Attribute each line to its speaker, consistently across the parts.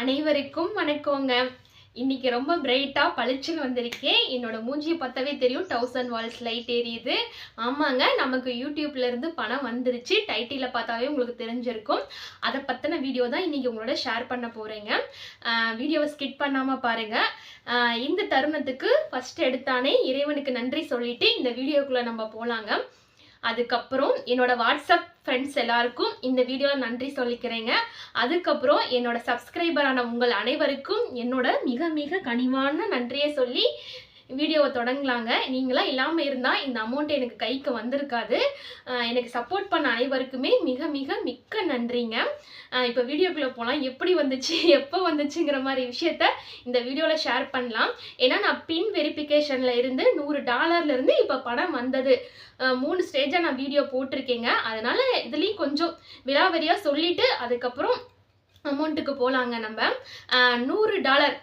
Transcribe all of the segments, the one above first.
Speaker 1: அனைவருக்கும் வணக்கங்க. இன்னைக்கு ரொம்ப பிரைட்டாக பளிச்சுன்னு வந்திருக்கேன் என்னோட மூஞ்சியை பார்த்தாவே தெரியும். தௌசண்ட் வால்ஸ் லைட் எரியுது ஆமாங்க நமக்கு யூடியூப்லேருந்து பணம் வந்துருச்சு. டைட்டில பார்த்தாவே உங்களுக்கு தெரிஞ்சிருக்கும். அதை பற்றின வீடியோ தான் இன்னைக்கு உங்களோட ஷேர் பண்ண போகிறேங்க வீடியோவை ஸ்கிட் பண்ணாமல் பாருங்கள் இந்த தருணத்துக்கு ஃபஸ்ட் எடுத்தானே இறைவனுக்கு நன்றி சொல்லிட்டு இந்த வீடியோக்குள்ளே நம்ம போகலாங்க அதுக்கப்புறம் என்னோட வாட்ஸ்அப் ஃப்ரெண்ட்ஸ் எல்லாருக்கும் இந்த வீடியோவில் நன்றி சொல்லிக்கிறேங்க. அதுக்கப்புறம் என்னோட சப்ஸ்கிரைபரான உங்கள் அனைவருக்கும் என்னோட மிக மிக கனிவான நன்றியை சொல்லி வீடியோவை தொடங்கலாங்க. நீங்களாம் இல்லாமல் இருந்தால் இந்த அமௌண்ட் எனக்கு கைக்கு வந்திருக்காது. எனக்கு சப்போர்ட் பண்ண அனைவருக்குமே மிக மிக மிக்க நன்றிங்க. இப்போ வீடியோக்குள்ளே போகலாம் எப்படி வந்துச்சு எப்போ வந்துச்சுங்கிற மாதிரி விஷயத்த இந்த வீடியோவில் ஷேர் பண்ணலாம். ஏன்னா நான் பின் வெரிஃபிகேஷனில் இருந்து நூறு டாலர்லேருந்து இப்போ பணம் வந்தது. மூணு ஸ்டேஜாக நான் வீடியோ போட்டிருக்கேங்க. அதனால் இதுலேயும் கொஞ்சம் விலாவரியாக சொல்லிவிட்டு அதுக்கப்புறம் அமௌண்ட்டுக்கு போகலாங்க நம்ம. நூறு டாலர்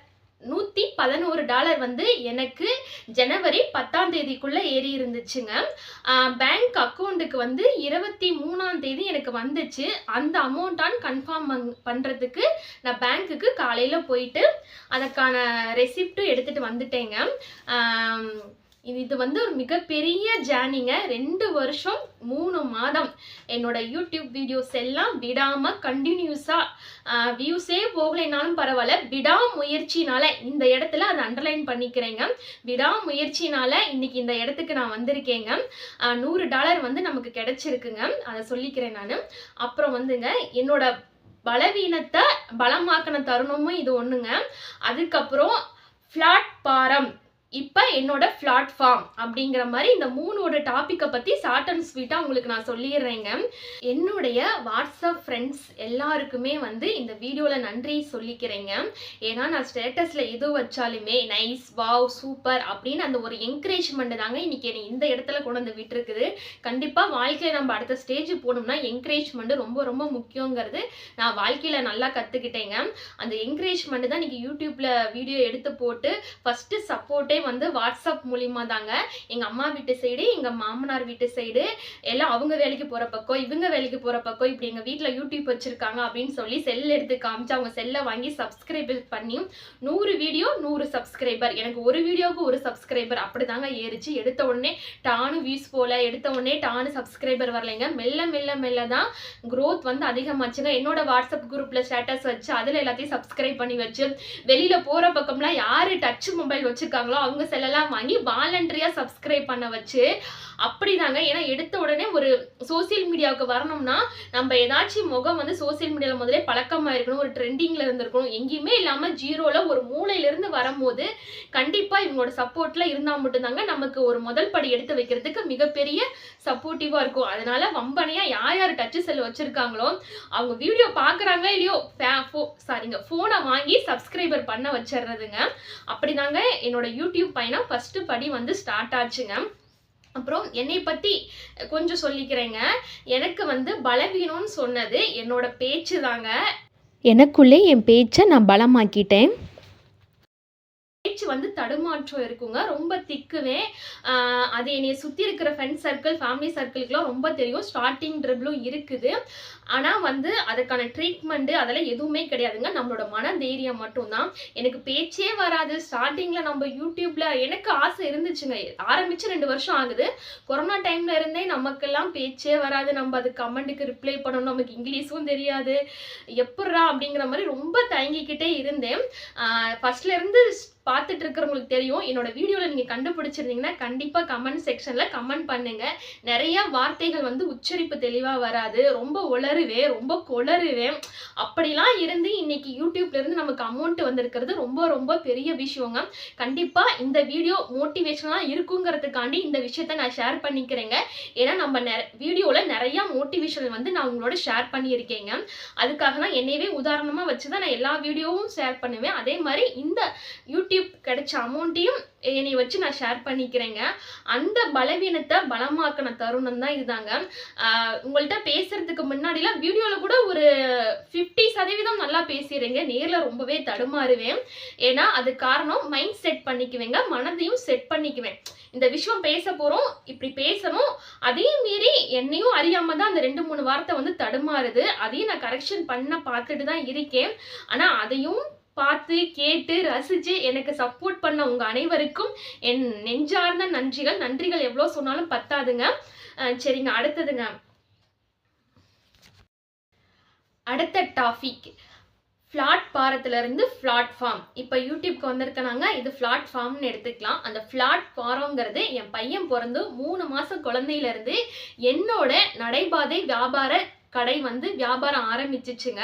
Speaker 1: நூற்றி பதினோரு டாலர் வந்து எனக்கு ஜனவரி பத்தாம் தேதிக்குள்ளே ஏறி இருந்துச்சுங்க. பேங்க் அக்கௌண்ட்டுக்கு வந்து இருபத்தி மூணாம் தேதி எனக்கு வந்துச்சு. அந்த அமௌண்ட்டான்னு கன்ஃபார்ம் பண்ணுறதுக்கு நான் பேங்க்குக்கு காலையில் போயிட்டு அதற்கான ரெசிப்ட்டும் எடுத்துகிட்டு வந்துட்டேங்க. இது இது வந்து ஒரு மிகப்பெரிய ஜேர்னிங்க ரெண்டு வருஷம் மூணு மாதம். என்னோட யூடியூப் வீடியோஸ் எல்லாம் விடாமல் கண்டினியூஸாக வியூஸே போகலைனாலும் பரவாயில்ல. விடாமுயற்சினால இந்த இடத்துல அதை அண்டர்லைன் பண்ணிக்கிறேங்க. விடாமுயற்சினால இன்னைக்கு இந்த இடத்துக்கு நான் வந்திருக்கேங்க. நூறு டாலர் வந்து நமக்கு கிடைச்சிருக்குங்க. அதை சொல்லிக்கிறேன் நான். அப்புறம் வந்துங்க என்னோட பலவீனத்தை பலமாக்கின தருணமும் இது ஒன்றுங்க அதுக்கப்புறம் ஃப்ளாட் பாரம். இப்போ என்னோட பிளாட்ஃபார்ம் அப்படிங்கிற மாதிரி இந்த மூணோட டாப்பிக்கை பற்றி ஷார்ட் அண்ட் ஸ்வீட்டாக உங்களுக்கு நான் சொல்லிடுறேங்க. என்னுடைய வாட்ஸ்அப் ஃப்ரெண்ட்ஸ் எல்லாருக்குமே வந்து இந்த வீடியோவில் நன்றி சொல்லிக்கிறேங்க. ஏன்னா நான் ஸ்டேட்டஸில் எது வச்சாலுமே நைஸ் வாவ் சூப்பர் அப்படின்னு அந்த ஒரு என்கரேஜ்மெண்ட் தாங்க இன்றைக்கி என்னை இந்த இடத்துல கொண்டு வந்து விட்டுருக்குது. கண்டிப்பாக வாழ்க்கையில் நம்ம அடுத்த ஸ்டேஜ் போகணும்னா என்கரேஜ்மெண்ட் ரொம்ப ரொம்ப முக்கியங்கிறது நான் வாழ்க்கையில் நல்லா கற்றுக்கிட்டேங்க அந்த என்கரேஜ்மெண்ட் தான் இன்றைக்கி யூடியூப்பில் வீடியோ எடுத்து போட்டு ஃபஸ்ட்டு சப்போர்ட்டே வந்து வாட்ஸ்அப் மூலியமாக தாங்க எங்கள் அம்மா வீட்டு சைடு எங்கள் மாமனார் வீட்டு சைடு எல்லாம் அவங்க வேலைக்கு போகிற பக்கம் இவங்க வேலைக்கு போகிற பக்கம் இப்படி எங்கள் வீட்டில் யூடியூப் வச்சுருக்காங்க அப்படின்னு சொல்லி செல் எடுத்து காமிச்சு அவங்க செல்லை வாங்கி சப்ஸ்கிரைப் பண்ணி நூறு வீடியோ நூறு சப்ஸ்கிரைபர் எனக்கு ஒரு வீடியோவுக்கு ஒரு சப்ஸ்கிரைபர் அப்படி தாங்க ஏறிச்சு. எடுத்த உடனே டானு வியூஸ் போல எடுத்த உடனே டானு சப்ஸ்கிரைபர் வரலைங்க. மெல்ல மெல்ல மெல்ல தான் க்ரோத் வந்து அதிகமாச்சுங்க. என்னோட வாட்ஸ்அப் குரூப்பில் ஸ்டேட்டஸ் வச்சு அதில் எல்லாத்தையும் சப்ஸ்கிரைப் பண்ணி வச்சு வெளியில் போகிற பக்கம்லாம் யார் டச் மொபைல் வச்சுருக்காங்களோ அவங்க செல்லெல்லாம் வாங்கி வாலண்டரியாக சப்ஸ்கிரைப் பண்ண வச்சு அப்படிதாங்க. ஏன்னா எடுத்த உடனே ஒரு சோஷியல் மீடியாவுக்கு வரணும்னா நம்ம ஏதாச்சும் முகம் வந்து சோஷியல் மீடியாவில் முதலே பழக்கமாக இருக்கணும் ஒரு ட்ரெண்டிங்கில் இருந்திருக்கணும். எங்கேயுமே இல்லாமல் ஜீரோவில் ஒரு மூளையிலேருந்து வரும்போது கண்டிப்பாக இவங்களோட சப்போர்ட்டில் இருந்தால் மட்டும்தாங்க நமக்கு ஒரு முதல் படி எடுத்து வைக்கிறதுக்கு மிகப்பெரிய சப்போர்ட்டிவாக இருக்கும். அதனால வம்பனையாக யார் யார் டச்சு செல் வச்சுருக்காங்களோ அவங்க வீடியோ பார்க்குறாங்க இல்லையோ ஃபே ஃபோ சாரிங்க ஃபோனை வாங்கி சப்ஸ்கிரைபர் பண்ண வச்சிடுறதுங்க. அப்படிதாங்க என்னோட யூடியூப் பயணம். ஃபஸ்ட்டு படி வந்து ஸ்டார்ட் ஆச்சுங்க. அப்புறம் என்னை பற்றி கொஞ்சம் சொல்லிக்கிறேங்க. எனக்கு வந்து பலவீனம்னு சொன்னது என்னோட பேச்சு தாங்க
Speaker 2: எனக்குள்ளே என் பேச்சை நான் பலமாக்கிட்டேன்.
Speaker 1: பேச்சு வந்து தடுமாற்றம் இருக்குங்க. ரொம்ப திக்குவேன் அது என்னைய சுற்றி இருக்கிற ஃப்ரெண்ட்ஸ் சர்க்கிள் ஃபேமிலி சர்க்கிள்க்குலாம் ரொம்ப தெரியும். ஸ்டார்டிங் ட்ரிபிளும் இருக்குது. ஆனால் வந்து அதுக்கான ட்ரீட்மெண்ட்டு அதெல்லாம் எதுவுமே கிடையாதுங்க. நம்மளோட மன தைரியம் மட்டும்தான். எனக்கு பேச்சே வராது. ஸ்டார்டிங்கில் நம்ம யூடியூப்பில் எனக்கு ஆசை இருந்துச்சுங்க. ஆரம்பித்து ரெண்டு வருஷம் ஆகுது. கொரோனா டைமில் இருந்தே நமக்கெல்லாம் பேச்சே வராது. நம்ம அது கமெண்ட்டுக்கு ரிப்ளை பண்ணணும். நமக்கு இங்கிலீஷும் தெரியாது. எப்பட்றா அப்படிங்கிற மாதிரி ரொம்ப தயங்கிக்கிட்டே இருந்தேன். ஃபஸ்ட்லேருந்து பார்த்துட்டு இருக்கிறவங்களுக்கு தெரியும். என்னோட வீடியோவில் நீங்கள் கண்டுபிடிச்சிருந்தீங்கன்னா கண்டிப்பாக கமெண்ட் செக்ஷனில் கமெண்ட் பண்ணுங்கள் நிறைய வார்த்தைகள் வந்து உச்சரிப்பு தெளிவாக வராது. ரொம்ப உளருவே ரொம்ப கொளருவேன் அப்படிலாம் இருந்து இன்னைக்கு யூடியூப்லேருந்து நமக்கு அமௌண்ட் வந்திருக்கிறது ரொம்ப ரொம்ப பெரிய விஷயங்க. கண்டிப்பாக இந்த வீடியோ மோட்டிவேஷனாக இருக்குங்கிறதுக்காண்டி இந்த விஷயத்த நான் ஷேர் பண்ணிக்கிறேங்க. ஏன்னா நம்ம நெ வீடியோவில் நிறையா மோட்டிவேஷன் வந்து நான் உங்களோட ஷேர் பண்ணியிருக்கேங்க. அதுக்காக தான் என்னையவே உதாரணமாக வச்சு தான் நான் எல்லா வீடியோவும் ஷேர் பண்ணுவேன். அதே மாதிரி இந்த யூடியூப் கிடைச்ச அமௌண்ட்டையும் என்னை வச்சு நான் ஷேர் பண்ணிக்கிறேங்க. அந்த பலவீனத்தை பலமாக்கின தருணம் தான் இதுதாங்க. உங்கள்கிட்ட பேசுறதுக்கு முன்னாடிலாம் வீடியோவில் கூட ஒரு ஃபிஃப்டி சதவீதம் நல்லா பேசிடுறேங்க. நேரில் ரொம்பவே தடுமாறுவேன். ஏன்னா அது காரணம் மைண்ட் செட் பண்ணிக்குவேங்க. மனதையும் செட் பண்ணிக்குவேன். இந்த விஷயம் பேச போகிறோம் இப்படி பேசணும். அதையும் மீறி என்னையும் அறியாமல் தான் அந்த ரெண்டு மூணு வார்த்தை வந்து தடுமாறுது. அதையும் நான் கரெக்ஷன் பண்ண பார்த்துட்டு தான் இருக்கேன். ஆனால் அதையும் பார்த்து கேட்டு ரசித்து எனக்கு சப்போர்ட் பண்ண உங்கள் அனைவருக்கும் என் நெஞ்சார்ந்த நன்றிகள். நன்றிகள் எவ்வளோ சொன்னாலும் பத்தாதுங்க. சரிங்க. அடுத்ததுங்க. அடுத்த டாபிக் ஃப்ளாட் பாரத்துலேருந்து ஃப்ளாட்ஃபார்ம் இப்போ யூடியூப்க்கு வந்திருக்கனாங்க. இது ஃப்ளாட் ஃபார்ம்னு எடுத்துக்கலாம். அந்த ஃப்ளாட் ஃபாரம்ங்கிறது என் பையன் பிறந்து மூணு மாதம் குழந்தையிலேருந்து என்னோட நடைபாதை வியாபார கடை வந்து வியாபாரம் ஆரம்பிச்சிச்சுங்க.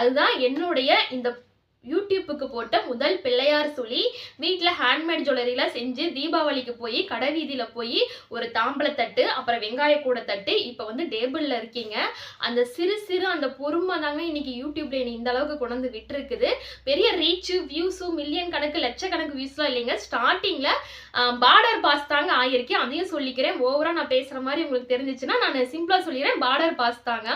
Speaker 1: அதுதான் என்னுடைய இந்த யூடியூப்புக்கு போட்ட முதல் பிள்ளையார் சொல்லி வீட்டில் ஹேண்ட்மேட் ஜுவல்லரிலாம் செஞ்சு தீபாவளிக்கு போய் கடை வீதியில் போய் ஒரு தாம்பளத்தட்டு அப்புறம் வெங்காய கூட தட்டு இப்போ வந்து டேபிளில் இருக்கீங்க. அந்த சிறு சிறு அந்த பொறுமை தாங்க இன்னைக்கு யூடியூப்ல என்னை இந்த அளவுக்கு கொண்டு வந்து விட்டுருக்குது. பெரிய ரீச்சு வியூஸும் மில்லியன் கணக்கு லட்சக்கணக்கு வியூஸ்லாம் இல்லைங்க. ஸ்டார்டிங்கில் பார்டர் பாஸ் தாங்க ஆயிருக்கேன் அதையும் சொல்லிக்கிறேன். ஓவராக நான் பேசுகிற மாதிரி உங்களுக்கு தெரிஞ்சிச்சுன்னா நான் சிம்பிளாக சொல்லிடுறேன் பார்டர் பாஸ் தாங்க.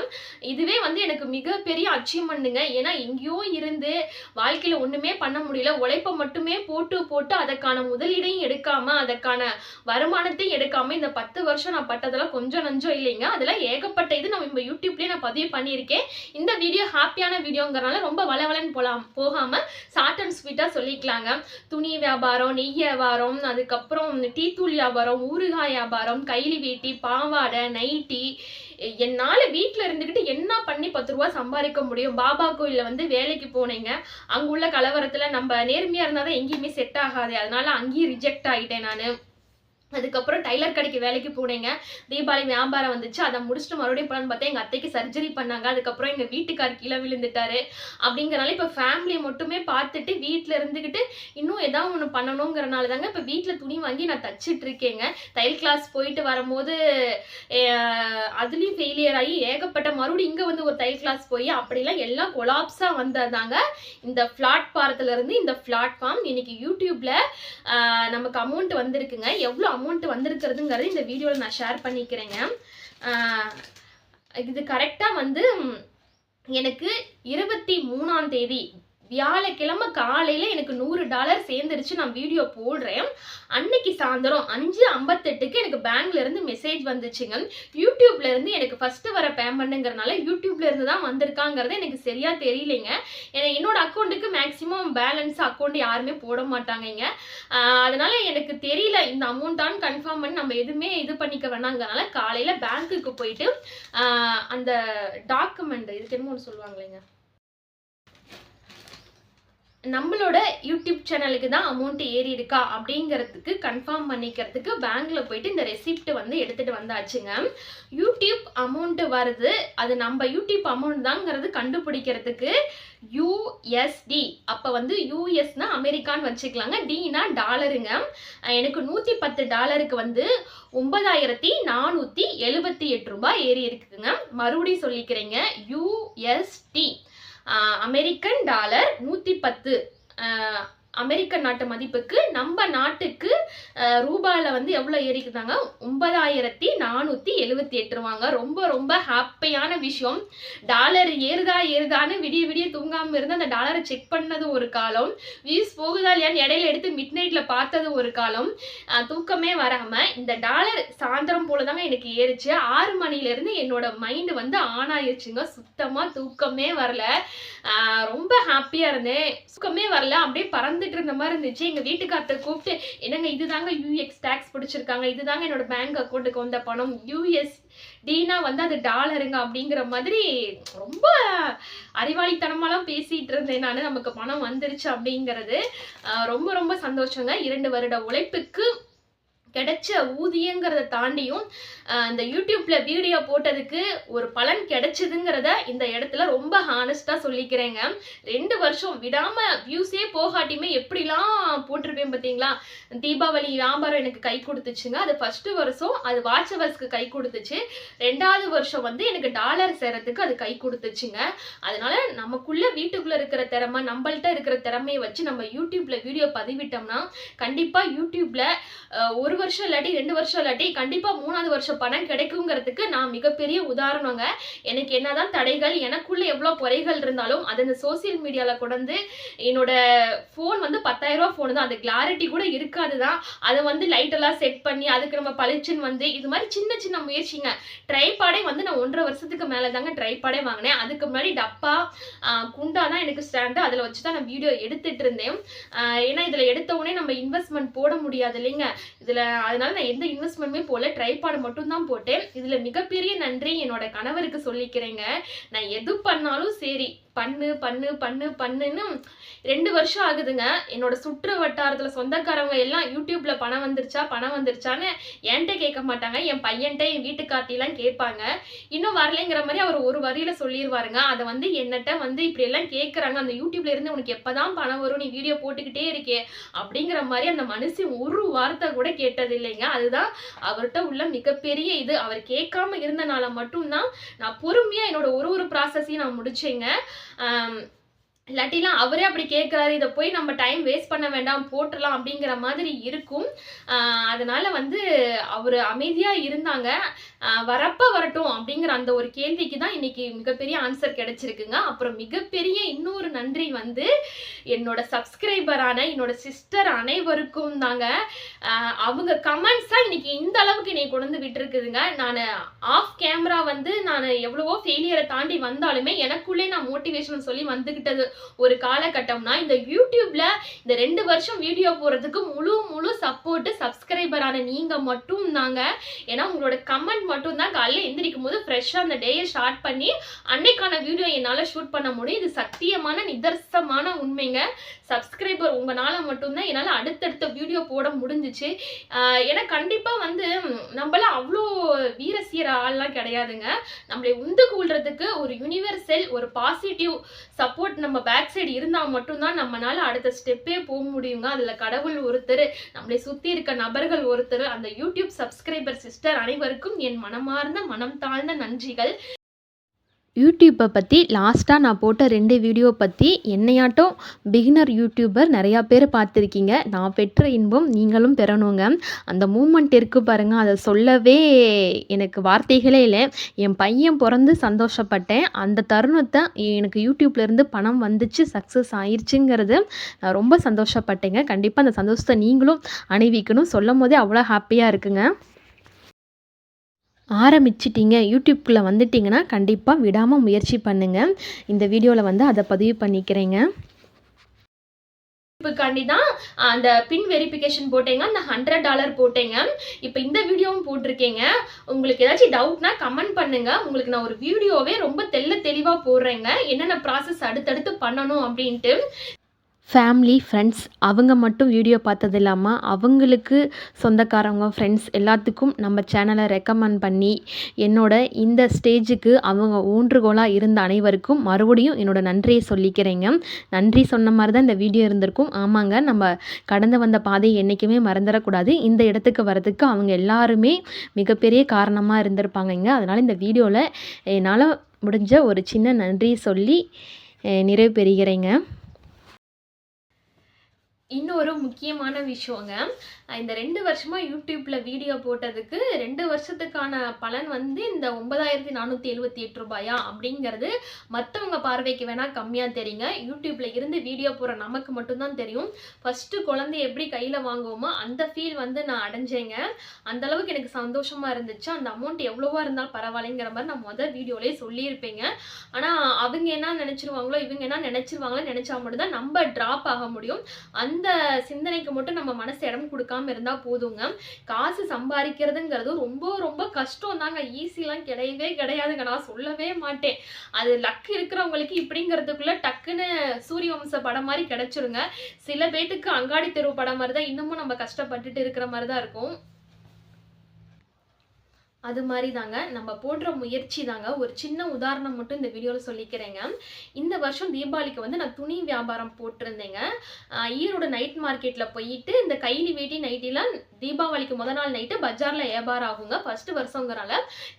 Speaker 1: இதுவே வந்து எனக்கு மிகப்பெரிய அச்சீவ்மெண்ட்டுங்க ஏன்னா எங்கேயோ இருந்து வாழ்க்கையில் ஒன்றுமே பண்ண முடியல. உழைப்பை மட்டுமே போட்டு போட்டு அதற்கான முதலீடையும் எடுக்காமல் அதற்கான வருமானத்தையும் எடுக்காமல் இந்த பத்து வருஷம் நான் பட்டதெல்லாம் கொஞ்சம் நஞ்சம் இல்லைங்க. அதில் ஏகப்பட்ட இது நம்ம இப்போ யூடியூப்லேயே நான் பதிவு பண்ணியிருக்கேன். இந்த வீடியோ ஹாப்பியான வீடியோங்கிறனால ரொம்ப வளவலன்னு போலாம் போகாமல் ஷார்ட் அண்ட் ஸ்வீட்டாக சொல்லிக்கலாங்க. துணி வியாபாரம் நெய் வியாபாரம் அதுக்கப்புறம் டீ தூள் வியாபாரம் ஊறுகாய் வியாபாரம் கைலி வேட்டி பாவாடை நைட்டி என்னால் வீட்டில் இருந்துக்கிட்டு என்ன பண்ணி பத்து ரூபா சம்பாதிக்க முடியும்? பாபா கோயிலில் வந்து வேலைக்கு போனீங்க. அங்கே உள்ள கலவரத்தில் நம்ம நேர்மையாக இருந்தால் தான் எங்கேயுமே செட் ஆகாது. அதனால அங்கேயும் ரிஜெக்ட் ஆகிட்டேன் நான். அதுக்கப்புறம் டைலர் கடைக்கு வேலைக்கு போனேங்க. தீபாவளி வியாபாரம் வந்துச்சு. அதை முடிச்சுட்டு மறுபடியும் போலான்னு பார்த்தா எங்கள் அத்தைக்கு சர்ஜரி பண்ணாங்க. அதுக்கப்புறம் எங்கள் வீட்டுக்கார் கீழே விழுந்துட்டாரு. அப்படிங்கிறனால இப்போ ஃபேமிலியை மட்டுமே பார்த்துட்டு வீட்டில் இருந்துக்கிட்டு இன்னும் ஏதாவது ஒன்று பண்ணணுங்கிறனால தாங்க இப்போ வீட்டில் துணி வாங்கி நான் தச்சிட்டு இருக்கேங்க. தையல் கிளாஸ் போயிட்டு வரும்போது அதுலேயும் ஃபெயிலியர் ஆகி ஏகப்பட்ட மறுபடியும் இங்கே வந்து ஒரு தையல் கிளாஸ் போய் அப்படிலாம் எல்லாம் கொலாப்ஸாக வந்ததாங்க இந்த ஃப்ளாட் பாரத்துலேருந்து இந்த பிளாட்ஃபார்ம் இன்னைக்கு யூடியூப்பில் நமக்கு அமௌண்ட் வந்திருக்குங்க. எவ்வளோ அமௌண்ட் வந்திருக்கிறதுங்கிறது இந்த வீடியோவில் நான் ஷேர் பண்ணிக்கிறேங்க. இது கரெக்டாக வந்து எனக்கு இருபத்தி மூணாம் தேதி வியாழக்கிழமை காலையில் எனக்கு நூறு டாலர் சேர்ந்துருச்சு. நான் வீடியோ போடுறேன். அன்னைக்கு சாயந்தரம் அஞ்சு ஐம்பத்தெட்டுக்கு எனக்கு பேங்க்லேருந்து மெசேஜ் வந்துச்சுங்க. யூடியூப்லேருந்து எனக்கு ஃபஸ்ட்டு வர பேமெண்ட்டுங்கிறனால யூடியூப்லேருந்து தான் வந்திருக்காங்கிறது எனக்கு சரியாக தெரியலைங்க. ஏன்னா என்னோட அக்கௌண்ட்டுக்கு மேக்ஸிமம் பேலன்ஸ் அக்கௌண்ட் யாருமே போட மாட்டாங்கங்க. அதனால் எனக்கு தெரியல இந்த அமௌண்ட்டான்னு கன்ஃபார்ம் பண்ணி நம்ம எதுவுமே இது பண்ணிக்க வேணாங்கிறனால காலையில் பேங்க்குக்கு போயிட்டு அந்த டாக்குமெண்ட் இதுக்கு என்னமோ ஒன்று சொல்லுவாங்களேங்க நம்மளோட யூடியூப் சேனலுக்கு தான் அமௌண்ட் ஏறி இருக்கா அப்படிங்கிறதுக்கு கன்ஃபார்ம் பண்ணிக்கிறதுக்கு பேங்க்ல போயிட்டு இந்த ரெசிப்ட் வந்து எடுத்துட்டு வந்தாச்சுங்க. யூடியூப் அமௌண்ட் வருது. அது நம்ம யூடியூப் அமௌண்ட் தாங்கிறது கண்டுபிடிக்கிறதுக்கு யூஎஸ்டி அப்போ வந்து யூஎஸ்னா அமெரிக்கான்னு வச்சுக்கலாங்க. டினா டாலருங்க எனக்கு நூற்றி பத்து டாலருக்கு வந்து ஒன்பதாயிரத்தி நானூற்றி எழுபத்தி எட்டு ரூபாய் ஏறி இருக்குதுங்க மறுபடியும் சொல்லிக்கிறேங்க யூஎஸ்டி அமெரிக்கன் டாலர் நூற்றி பத்து அமெரிக்கன் நாட்டு மதிப்புக்கு நம்ம நாட்டுக்கு ரூபாயில் வந்து எவ்வளோ ஏறிக்குதாங்க ஒன்பதாயிரத்தி நானூற்றி எழுபத்தி எட்டு ரூபாங்க. ரொம்ப ரொம்ப ஹாப்பியான விஷயம். டாலர் ஏறுதா ஏறுதான்னு விடிய விடிய தூங்காமல் இருந்து அந்த டாலரை செக் பண்ணது ஒரு காலம். வியூஸ் போகுதா இல்லையான்னு இடையில எடுத்து மிட் நைட்டில் பார்த்தது ஒரு காலம். தூக்கமே வராமல் இந்த டாலர் சாயந்தரம் போல தாங்க எனக்கு ஏறிச்சு. ஆறு மணிலேருந்து என்னோட மைண்டு வந்து ஆன் ஆயிடுச்சுங்க சுத்தமாக தூக்கமே வரல. ரொம்ப ஹாப்பியாக இருந்தேன். சுக்கமே வரல. அப்படியே பறந்துட்டு இருந்த மாதிரி இருந்துச்சு. எங்கள் வீட்டுக்கார்ட்ட கூப்பிட்டு என்னங்க இதுதாங்க யூஎக்ஸ் டேக்ஸ் பிடிச்சிருக்காங்க. இதுதாங்க என்னோட பேங்க் அக்கௌண்ட்டுக்கு வந்த பணம். யூஎஸ் டீனா வந்து அது டாலருங்க அப்படிங்கிற மாதிரி ரொம்ப அறிவாளித்தனமாலாம் பேசிகிட்டு இருந்தேன் நான். நமக்கு பணம் வந்துருச்சு அப்படிங்கிறது ரொம்ப ரொம்ப சந்தோஷங்க. இரண்டு வருட உழைப்புக்கு கிடைச்ச ஊதியங்கிறத தாண்டியும் இந்த யூடியூப்ல வீடியோ போட்டதுக்கு ஒரு பலன் கிடைச்சதுங்கிறத இந்த இடத்துல ரொம்ப ஹானஸ்டா சொல்லிக்கிறேங்க. ரெண்டு வருஷம் விடாம வியூஸே போகாட்டியுமே எப்படிலாம் போட்டிருப்பேன் பார்த்தீங்களா? தீபாவளி வியாபாரம் எனக்கு கை கொடுத்துச்சுங்க. அது ஃபர்ஸ்ட் வருஷம் அது வாட்ச் ஹவர்ஸ்க்கு கை கொடுத்துச்சு. ரெண்டாவது வருஷம் வந்து எனக்கு டாலர் சேரத்துக்கு அது கை கொடுத்துச்சுங்க. அதனால நமக்குள்ள வீட்டுக்குள்ள இருக்கிற திறமை நம்மள்கிட்ட இருக்கிற திறமையை வச்சு நம்ம யூடியூப்ல வீடியோ பதிவிட்டோம்னா கண்டிப்பா யூடியூப்ல ஒரு வருஷம் இல்லாட்டி ரெண்டு வருஷம் இல்லாட்டி கண்டிப்பா மூணாவது வருஷம் பணம் கிடைக்குங்கிறதுக்கு நான் மிகப்பெரிய உதாரணங்க. எனக்கு என்னதான் தடைகள் எனக்குள்ள எவ்வளோ குறைகள் இருந்தாலும் அது இந்த சோசியல் மீடியாவில் கொண்டு என்னோட ஃபோன் வந்து பத்தாயிரம் ரூபா ஃபோன் தான். அந்த கிளாரிட்டி கூட இருக்காது தான். அதை வந்து லைட்டெல்லாம் செட் பண்ணி அதுக்கு நம்ம பளிச்சுன்னு வந்து இது மாதிரி சின்ன சின்ன முயற்சிங்க. ட்ரைபாடே வந்து நான் ஒன்றரை வருஷத்துக்கு மேலே தாங்க ட்ரைபாடே வாங்கினேன். அதுக்கு முன்னாடி டப்பா குண்டா தான் எனக்கு ஸ்டாண்டு அதில் வச்சு தான் நான் வீடியோ எடுத்துட்டு இருந்தேன். ஏன்னா இதில் எடுத்த உடனே நம்ம இன்வெஸ்ட்மெண்ட் போட முடியாது இல்லைங்க. இதில் அதனால நான் எந்த இன்வெஸ்ட்மெண்ட்டுமே போல ட்ரைபாடு மட்டும் தான் போட்டேன். இதில் மிகப்பெரிய நன்றி என்னோட கணவருக்கு சொல்லிக்கிறேங்க. நான் எது பண்ணாலும் சரி. பண்ணு பண்ணு பண்ணு பண்ணுன்னு ரெண்டு வருஷம் ஆகுதுங்க. என்னோட சுற்று வட்டாரத்தில் சொந்தக்காரவங்க எல்லாம் யூடியூப்பில் பணம் வந்துருச்சா பணம் வந்துருச்சான்னு என்கிட்ட கேட்க மாட்டாங்க. என் பையன்கிட்ட என் வீட்டுக்கார்ட்டிலாம் கேட்பாங்க. இன்னும் வரலைங்கிற மாதிரி அவர் ஒரு வரியில சொல்லிடுவாருங்க அதை வந்து என்னட்ட வந்து இப்படியெல்லாம் கேட்குறாங்க அந்த யூடியூப்ல இருந்து உனக்கு எப்பதான் பணம் வரும் நீ வீடியோ போட்டுக்கிட்டே இருக்கே அப்படிங்கிற மாதிரி அந்த மனுஷன் ஒரு வார்த்தை கூட கேட்டது இல்லைங்க அதுதான் அவர்கிட்ட உள்ள மிகப்பெரிய இது. அவர் கேட்காம இருந்தனால மட்டும்தான் நான் பொறுமையாக என்னோட ஒரு ஒரு ப்ராசஸையும் நான் முடிச்சேங்க. Um, இல்லாட்டிலாம் அவரே அப்படி கேட்குறாரு இதை போய் நம்ம டைம் வேஸ்ட் பண்ண வேண்டாம் போட்டுடலாம் அப்படிங்கிற மாதிரி இருக்கும். அதனால் வந்து அவர் அமைதியாக இருந்தாங்க. வரப்போ வரட்டும் அப்படிங்கிற அந்த ஒரு கேள்விக்கு தான் இன்றைக்கி மிகப்பெரிய ஆன்சர் கிடச்சிருக்குங்க. அப்புறம் மிகப்பெரிய இன்னொரு நன்றி வந்து என்னோட சப்ஸ்கிரைபரான என்னோட சிஸ்டர் அனைவருக்கும் தாங்க. அவங்க கமெண்ட்ஸாக இன்னைக்கு இந்த அளவுக்கு என்னை கொண்டு வந்து விட்டுருக்குதுங்க. நான் ஆஃப் கேமரா வந்து நான் எவ்வளவோ ஃபெயிலியரை தாண்டி வந்தாலுமே எனக்குள்ளே நான் மோட்டிவேஷன் சொல்லி வந்துக்கிட்டது ஒரு காலகட்டம்னா இந்த யூடியூப்ல இந்த ரெண்டு வருஷம் வீடியோ போடுறதுக்கு முழு முழு சப்போர்ட்டு சப்ஸ்கிரைபரான நீங்க மட்டும் தாங்க ஏன்னா உங்களோட கமெண்ட் மட்டும் தான் காலையில் எந்திரிக்கும் போது ஃப்ரெஷ்ஷாக அந்த டேயை ஸ்டார்ட் பண்ணி அன்னைக்கான வீடியோ என்னால் ஷூட் பண்ண முடியும். இது சத்தியமான நிதர்சமான உண்மைங்க. சப்ஸ்கிரைபர் உங்களால் மட்டும்தான் என்னால் அடுத்தடுத்த வீடியோ போட முடிஞ்சிச்சு. ஏன்னா கண்டிப்பாக வந்து நம்மளாம் அவ்வளோ அவ்வளோ வீரசீர ஆள்லாம் கிடையாதுங்க. நம்மளை உந்து கூழ்றதுக்கு ஒரு யூனிவர்சல் ஒரு பாசிட்டிவ் சப்போர்ட் நம்ம பேக் சைடு இருந்தால் மட்டும்தான் நம்மனால அடுத்த ஸ்டெப்பே போக முடியுங்க. அதில் கடவுள் ஒருத்தர் நம்மளை சுற்றி இருக்க நபர்கள் ஒருத்தர் அந்த யூடியூப் சப்ஸ்கிரைபர் சிஸ்டர் அனைவருக்கும் என் மனமார்ந்த மனம் தாழ்ந்த நன்றிகள்.
Speaker 2: யூடியூப்பை பற்றி லாஸ்ட்டாக நான் போட்ட ரெண்டு வீடியோ பற்றி என்னையாட்டும் பிகினர் யூடியூபர் நிறையா பேர் பார்த்துருக்கீங்க. நான் பெற்ற இன்பம் நீங்களும் பெறணுங்க. அந்த மூமெண்ட் இருக்குது பாருங்கள் அதை சொல்லவே எனக்கு வார்த்தைகளே இல்லை. என் பையன் பிறந்து சந்தோஷப்பட்டேன். அந்த தருணத்தை எனக்கு யூடியூப்லேருந்து பணம் வந்துச்சு சக்ஸஸ் ஆயிடுச்சுங்கிறது நான் ரொம்ப சந்தோஷப்பட்டேங்க. கண்டிப்பாக அந்த சந்தோஷத்தை நீங்களும் அணிவிக்கணும். சொல்லும் போதே அவ்வளோ ஹாப்பியாக இருக்குங்க. ஆரம்பிச்சிட்டிங்க யூடியூப்குள்ளே வந்துட்டிங்கன்னா கண்டிப்பாக விடாமல் முயற்சி பண்ணுங்கள் இந்த வீடியோவில் வந்து அதை பதிவு பண்ணிக்கிறேங்க.
Speaker 1: காண்டி தான் அந்த பின் வெரிஃபிகேஷன் போட்டேங்க அந்த ஹண்ட்ரட் டாலர் போட்டேங்க. இப்போ இந்த வீடியோவும் போட்டிருக்கேங்க. உங்களுக்கு ஏதாச்சும் டவுட்னா கமெண்ட் பண்ணுங்க. உங்களுக்கு நான் ஒரு வீடியோவே ரொம்ப தெள்ள தெளிவாக போடுறேங்க. என்னென்ன ப்ராசஸ் அடுத்தடுத்து பண்ணணும் அப்படின்ட்டு.
Speaker 2: ஃபேமிலி ஃப்ரெண்ட்ஸ் அவங்க மட்டும் வீடியோ பார்த்தது இல்லாமல் அவங்களுக்கு சொந்தக்காரவங்க ஃப்ரெண்ட்ஸ் எல்லாத்துக்கும் நம்ம சேனலை ரெக்கமெண்ட் பண்ணி என்னோட இந்த ஸ்டேஜுக்கு அவங்க ஊன்றுகோலாக இருந்த அனைவருக்கும் மறுபடியும் என்னோட நன்றியை சொல்லிக்கிறேங்க. நன்றி சொன்ன மாதிரி தான் இந்த வீடியோ இருந்திருக்கும். ஆமாங்க நம்ம கடந்து வந்த பாதையை என்றைக்குமே மறந்துடக்கூடாது. இந்த இடத்துக்கு வரதுக்கு அவங்க எல்லாருமே மிகப்பெரிய காரணமாக இருந்திருப்பாங்கங்க. அதனால் இந்த வீடியோவில் என்னால் முடிஞ்ச ஒரு சின்ன நன்றி சொல்லி நிறைவு பெறுகிறேங்க.
Speaker 1: இன்னொரு முக்கியமான விஷயங்க. இந்த ரெண்டு வருஷமாக யூடியூப்பில் வீடியோ போட்டதுக்கு ரெண்டு வருஷத்துக்கான பலன் வந்து இந்த ஒன்பதாயிரத்தி நானூற்றி எழுபத்தி எட்டு ரூபாயா அப்படிங்கிறது மற்றவங்க பார்வைக்கு வேணால் கம்மியாக தெரியுங்க. யூடியூப்பில் இருந்து வீடியோ போடுற நமக்கு மட்டும்தான் தெரியும். ஃபஸ்ட்டு குழந்தை எப்படி கையில் வாங்குவோமோ அந்த ஃபீல் வந்து நான் அடைஞ்சேங்க. அந்த அளவுக்கு எனக்கு சந்தோஷமாக இருந்துச்சு. அந்த அமௌண்ட் எவ்வளோவா இருந்தாலும் பரவாயில்லைங்கிற மாதிரி நான் முதல் வீடியோலேயே சொல்லியிருப்பேங்க. ஆனால் அவங்க என்ன நினச்சிருவாங்களோ இவங்க என்ன நினச்சிருவாங்களோ நினச்சா மட்டும்தான் நம்ம ட்ராப் ஆக முடியும். அந்த அந்த சிந்தனைக்கு மட்டும் நம்ம மனசு இடம் கொடுக்காம இருந்தால் போதுங்க. காசு சம்பாதிக்கிறதுங்கிறது ரொம்ப ரொம்ப கஷ்டம் தாங்க ஈஸிலாம் கிடையவே கிடையாதுங்க. நான் சொல்லவே மாட்டேன். அது லக் இருக்கிறவங்களுக்கு இப்படிங்கிறதுக்குள்ள டக்குன்னு சூரிய வம்ச படம் மாதிரி கிடைச்சிருங்க. சில பேத்துக்கு அங்காடி தெருவு படம் மாதிரி தான் இன்னமும் நம்ம கஷ்டப்பட்டுட்டு இருக்கிற மாதிரி தான் இருக்கும். அது மாதிரி தாங்க நம்ம போடுற முயற்சி தாங்க ஒரு சின்ன உதாரணம் மட்டும் இந்த வீடியோவில் சொல்லிக்கிறேங்க. இந்த வருஷம் தீபாவளிக்கு வந்து நான் துணி வியாபாரம் போட்டிருந்தேங்க. ஆஹ் ஈரோடு நைட் மார்க்கெட்டில் போயிட்டு இந்த கைலி வேட்டி நைட்டிலாம் தீபாவளிக்கு முத நாள் நைட்டு பஜாரில் வியாபாரம் ஆகுங்க. ஃபர்ஸ்ட் வருஷங்கிறனால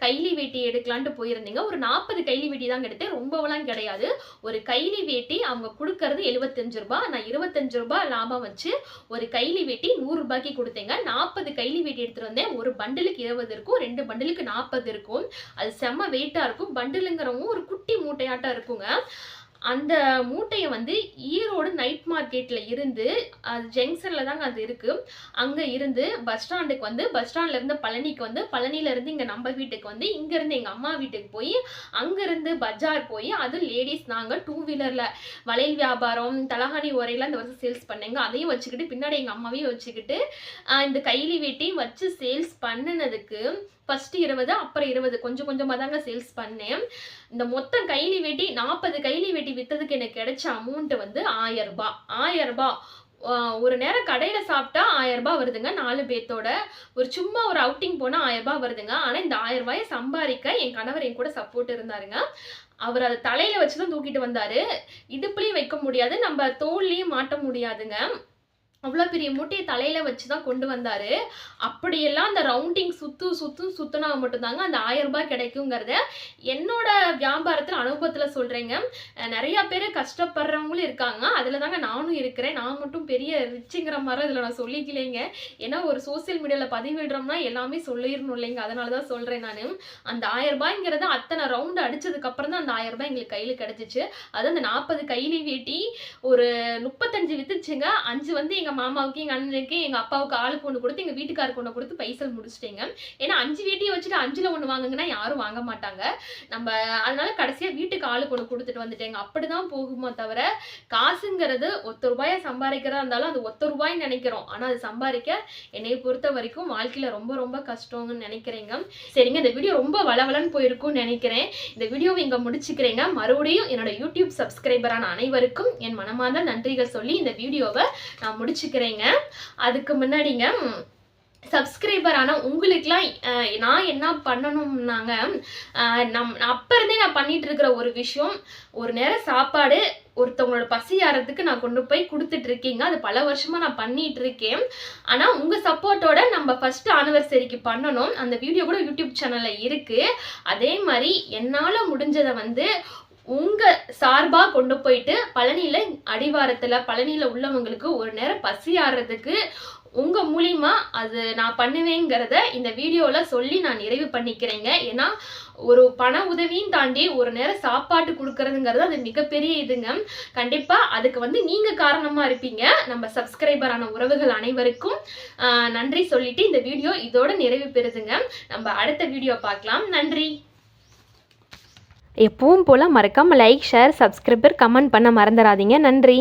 Speaker 1: கைலி வேட்டி எடுக்கலான்ட்டு போயிருந்தீங்க. ஒரு நாற்பது கைலி வேட்டி தான் எடுத்தேன். ரொம்பவெல்லாம் கிடையாது. ஒரு கைலி வேட்டி அவங்க கொடுக்கறது எழுபத்தஞ்சு ரூபாய். நான் இருபத்தஞ்சு ரூபாய் லாபம் வச்சு ஒரு கைலி வேட்டி நூறு ரூபாய்க்கு கொடுத்தேங்க. நாற்பது கைலி வேட்டி எடுத்துட்டு வந்தேன். ஒரு பண்டிலுக்கு இருபது இருக்கும். ரெண்டு பண்டிலுக்கு நாற்பது இருக்கும். அது செம்ம வெயிட்டாக இருக்கும். பண்டிலுங்கிறவங்க ஒரு குட்டி மூட்டையாட்டம் இருக்குங்க. அந்த மூட்டையை வந்து ஈரோடு நைட் மார்க்கெட்டில் இருந்து அது ஜங்ஷனில் தாங்க அது இருக்குது அங்கே இருந்து பஸ் ஸ்டாண்டுக்கு வந்து பஸ் ஸ்டாண்ட்லேருந்து பழனிக்கு வந்து பழனியிலேருந்து இங்கே நம்ம வீட்டுக்கு வந்து இங்கேருந்து எங்கள் அம்மா வீட்டுக்கு போய் அங்கேருந்து பஜார் போய் அது லேடிஸ் நாங்கள் டூ வீலரில் வளையல் வியாபாரம் தலகாணி உரையெல்லாம் இந்த வருஷம் சேல்ஸ் பண்ணேங்க. அதையும் வச்சுக்கிட்டு பின்னாடி எங்கள் அம்மாவையும் வச்சுக்கிட்டு இந்த கைலி வீட்டையும் வச்சு சேல்ஸ் பண்ணினதுக்கு ஃபஸ்ட்டு இருபது அப்புறம் இருபது. கொஞ்சம் கொஞ்சமாக தாங்க சேல்ஸ் பண்ணேன். இந்த மொத்தம் கைலி வெட்டி நாற்பது கைலி வெட்டி விற்றதுக்கு எனக்கு கிடைச்ச அமௌண்ட்டு வந்து ஆயரூபா ஆயரூபா ஒரு நேரம் கடையில் சாப்பிட்டா ஆயிரம் வருதுங்க நாலு பேர்த்தோட ஒரு சும்மா ஒரு அவுட்டிங் போனால் ஆயரூபா வருதுங்க. ஆனால் இந்த ஆயிரம் சம்பாதிக்க என் கணவர் என் கூட சப்போர்ட் இருந்தாருங்க. அவர் அதை தலையில் வச்சு தான் தூக்கிட்டு வந்தார். இடுப்புலையும் வைக்க முடியாது. நம்ம தோல்லையும் மாட்ட முடியாதுங்க. அவ்வளோ பெரிய மூட்டையை தலையில் வச்சு தான் கொண்டு வந்தார். அப்படியெல்லாம் அந்த ரவுண்டிங் சுத்து சுத்தும் சுத்தினா மட்டும்தாங்க அந்த ஆயிரம் ரூபாய் கிடைக்குங்கிறத என்னோட வியாபாரத்தில் அனுபவத்தில் சொல்கிறேங்க நிறையா பேர் கஷ்டப்படுறவங்களும் இருக்காங்க. அதில் தாங்க நானும் இருக்கிறேன். நான் மட்டும் பெரிய ரிச்சுங்கிற மாதிரி இதில் நான் சொல்லிக்கலைங்க. ஏன்னா ஒரு சோஷியல் மீடியாவில் பதிவிடுறோம்னா எல்லாமே சொல்லிடணும் இல்லைங்க. அதனால தான் சொல்கிறேன் நான். அந்த ஆயிரம் ரூபாய்ங்கிறத அத்தனை ரவுண்டு அடித்ததுக்கப்புறம் தான் அந்த ஆயிரம் ரூபாய் எங்களுக்கு கையில் கிடச்சிச்சு. அது அந்த நாற்பது கையிலையும் வேட்டி ஒரு முப்பத்தஞ்சு வித்துச்சுங்க. அஞ்சு வந்து எங்கள் மாமாவுக்கு எங்கள் அண்ணனுக்கு எங்கள் அப்பாவுக்கு ஆளுக்கு ஒன்று கொடுத்து எங்கள் வீட்டுக்காருக்கு ஒன்று கொடுத்து பைசல் முடிச்சிட்டேங்க. ஏன்னா அஞ்சு வீட்டையும் வச்சுட்டு அஞ்சில் ஒன்று வாங்குங்கன்னா யாரும் வாங்க மாட்டாங்க. நம்ம அதனால கடைசியாக வீட்டுக்கு ஆளுக்கு ஒன்று கொடுத்துட்டு வந்துட்டேங்க. அப்படி தான் போகுமோ தவிர காசுங்கிறது ஒத்த ரூபாயை சம்பாதிக்கிறதா இருந்தாலும் அது ஒத்த ரூபாய்னு நினைக்கிறோம். ஆனால் அது சம்பாதிக்க என்னை பொறுத்த வரைக்கும் வாழ்க்கையில் ரொம்ப ரொம்ப கஷ்டம்னு நினைக்கிறேங்க. சரிங்க இந்த வீடியோ ரொம்ப வளவலன்னு போயிருக்கும்னு நினைக்கிறேன். இந்த வீடியோவை இங்கே முடிச்சுக்கிறேங்க. மறுபடியும் என்னோட யூடியூப் சப்ஸ்கிரைபரான அனைவருக்கும் என் மனமார்ந்த நன்றிகள் சொல்லி இந்த வீடியோவை நான் முடிச்சுக்கிறேங்க. அதுக்கு முன்னாடிங்க சப்ஸ்கிரைபரான ஆனால் உங்களுக்குலாம் நான் என்ன பண்ணணும்னாங்க நம் அப்போ இருந்தே நான் பண்ணிட்டு இருக்கிற ஒரு விஷயம் ஒரு நேரம் சாப்பாடு ஒருத்தவங்களோட பசி ஆறதுக்கு நான் கொண்டு போய் கொடுத்துட்டு இருக்கீங்க. அது பல வருஷமா நான் பண்ணிட்டு இருக்கேன். ஆனா உங்க சப்போர்ட்டோட நம்ம ஃபர்ஸ்ட் ஆனிவர்சரிக்கு பண்ணணும். அந்த வீடியோ கூட யூடியூப் சேனல்ல இருக்கு. அதே மாதிரி என்னால முடிஞ்சதை வந்து உங்கள் சார்பாக கொண்டு போயிட்டு பழனியில் அடிவாரத்தில் பழனியில் உள்ளவங்களுக்கு ஒரு நேரம் பசி ஆடுறதுக்கு உங்கள் மூலிமா அது நான் பண்ணுவேங்கிறத இந்த வீடியோவில் சொல்லி நான் நிறைவு பண்ணிக்கிறேங்க. ஏன்னா ஒரு பண உதவியும் தாண்டி ஒரு நேரம் சாப்பாட்டு கொடுக்கறதுங்கிறது அது மிகப்பெரிய இதுங்க. கண்டிப்பாக அதுக்கு வந்து நீங்கள் காரணமாக இருப்பீங்க. நம்ம சப்ஸ்கிரைபரான உறவுகள் அனைவருக்கும் நன்றி சொல்லிட்டு இந்த வீடியோ இதோட நிறைவு பெறுதுங்க. நம்ம அடுத்த வீடியோ பார்க்கலாம். நன்றி.
Speaker 2: எப்பவும் போல் மறக்காமல் லைக் ஷேர் சப்ஸ்கிரைபர் கமெண்ட் பண்ண மறந்துடாதீங்க நன்றி.